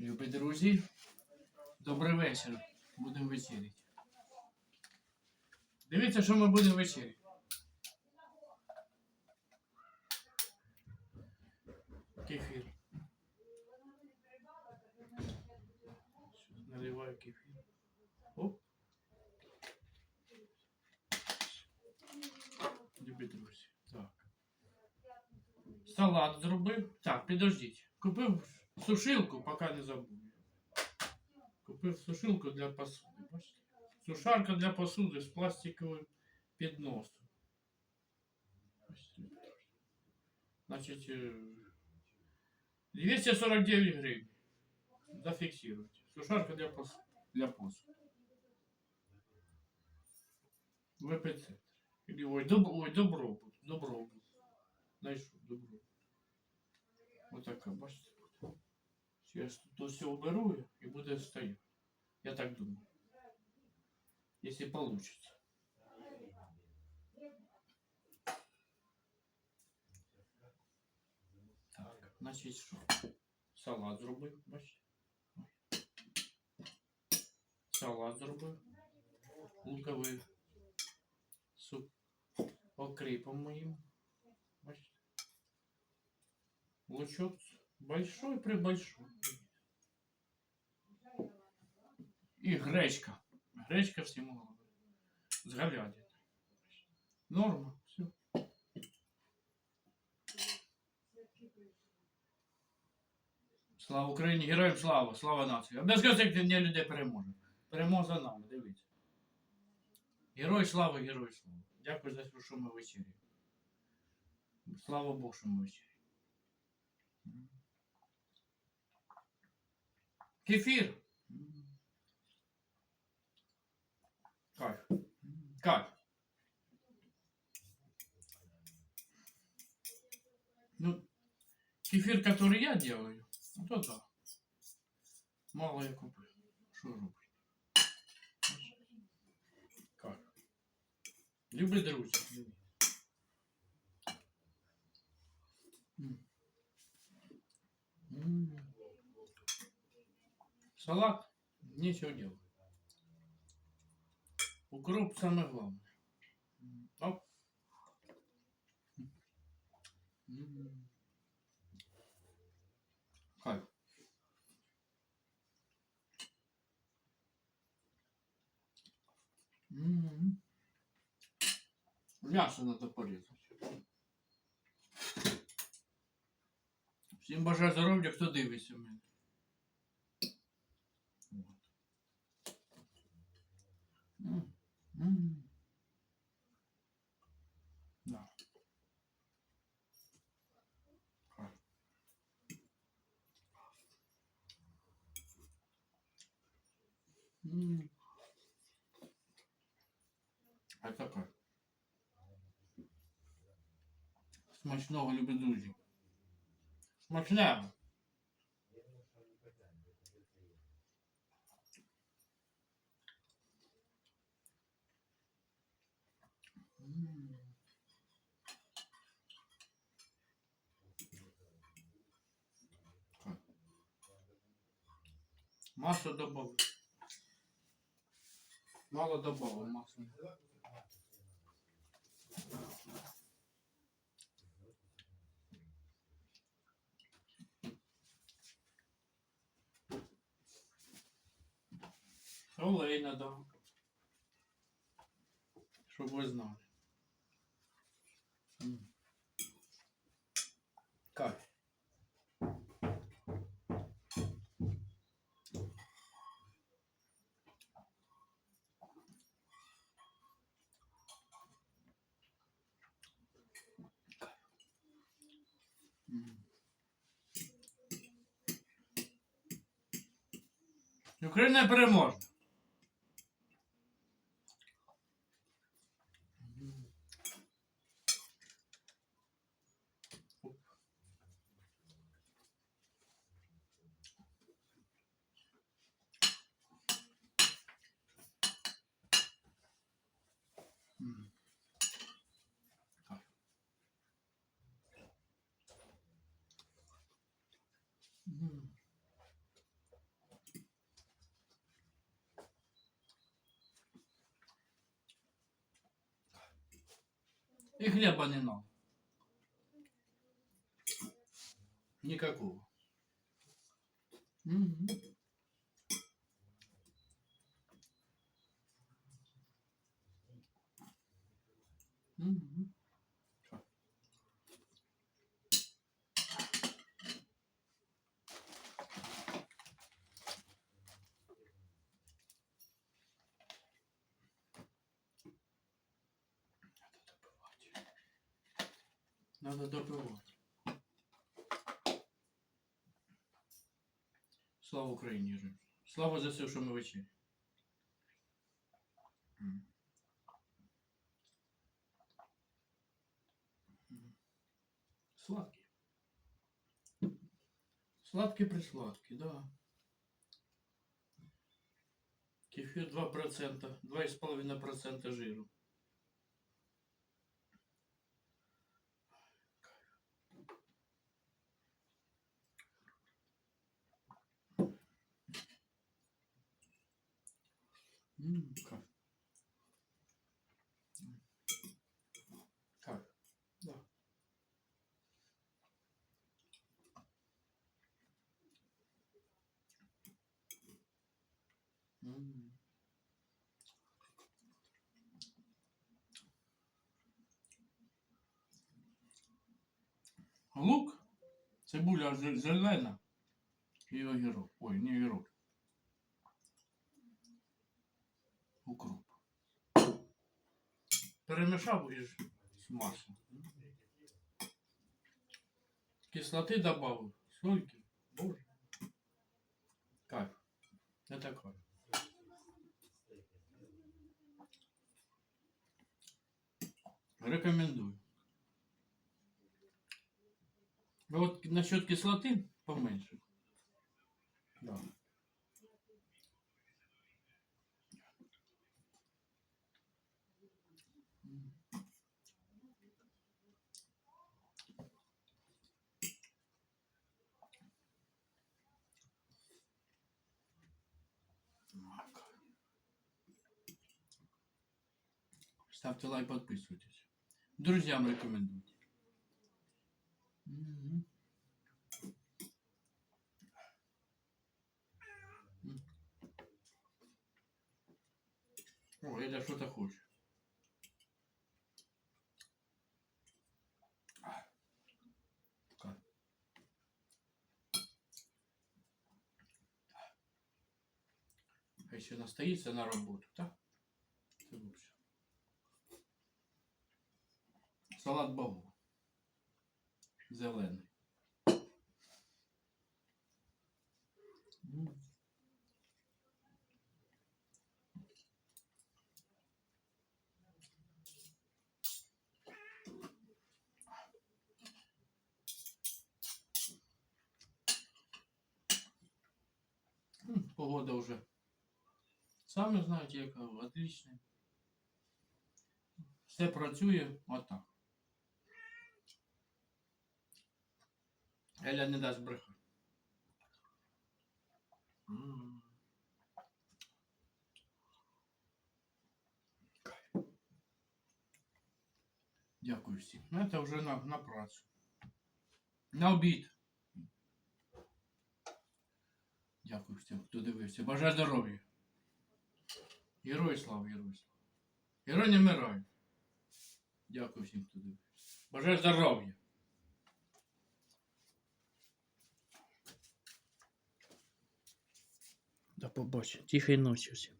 Любі друзі, добрий вечір. Будемо вечеряти. Дивіться, що ми будемо вечеряти. Кефір. Наливаю кефір. Оп. Любі друзі. Так. Салат зробив. Так, підождіть. Купив сушилку, поки не забув. Купив сушилку для посуди. Бачите? Сушарка для посуди з пластиковим підносом. Бачите? Значить, е, 249 гривень. Зафіксируйте. Сушарка для посуди. Для посуди. В епицентрі. Или, ой, доб, ой, добробут. Добробут. Знайшов, добробут. Вот така, бачите. Сейчас тут все уберу и буде стоять. Я так думаю. Если получится. Так, значить що? Салат зробив, бачите? Салат зробив. Луковий суп. Окріпом моїм. Бачите? Лучок большой при большой. І гречка. Гречка всему голови. З говядини. Норма. Все. Слава Україні, героям слава, слава нації. Без конфліктів людей переможе. Перемога за нами, дивіться. Герой слави, герой слави. Дякую за те, що ми вечері. Слава Богу, що ми вечері. Кефір. Кайф. Ну, кефир, который я делаю, ну то да. Мало я купил. Что робить? Кайф. Люби друзі. Салат. Нечего делать. Укроп самое главное. Оп. Кайф. Мясо надо порезать. Всім бажаю здоров'я, хто дивиться мене. А така. Смачного, любі друзі. Смачного. Масло добавил. Мало добавил масла. Олей надо. Щоб ви знали. Україна переможна. И хлеба не надо. Никакого. Мгм. Надо допивати. Слава Україні! Жень. Слава за все, що ми. М. Сладкий. Сладкий присладкий, да. Кефир 2%, 2,5% жиру. М. Как? Да. М. Лук, цибуля зе- зелена і огірок. Ой, не огірок. Укроп. Перемішав і ж смачно. Кислоти добавив. Сольки. Боже. Кайф. Это кайф. Рекомендую. Ну вот насчет кислоты поменьше. Да. Ставьте лайк, подписывайтесь. Друзьям рекомендуйте. Мгм. М. О, Эля что-то хочет. Как? А еще настоится на работу, да? Это лучше. Салат богу. Зелений. Погода уже. Сами знаєте, яка отлична. Все працює отак. Еля не дасть брехати. Дякую всім. Ну, це вже на, на працю. На обід. Дякую всім, хто дивився. Бажаю здоров'я. Герой слава, герой слава. Герой не вмирає. Дякую всім, хто дивився. Бажаю здоров'я. До побачення. Тихої ночі всім.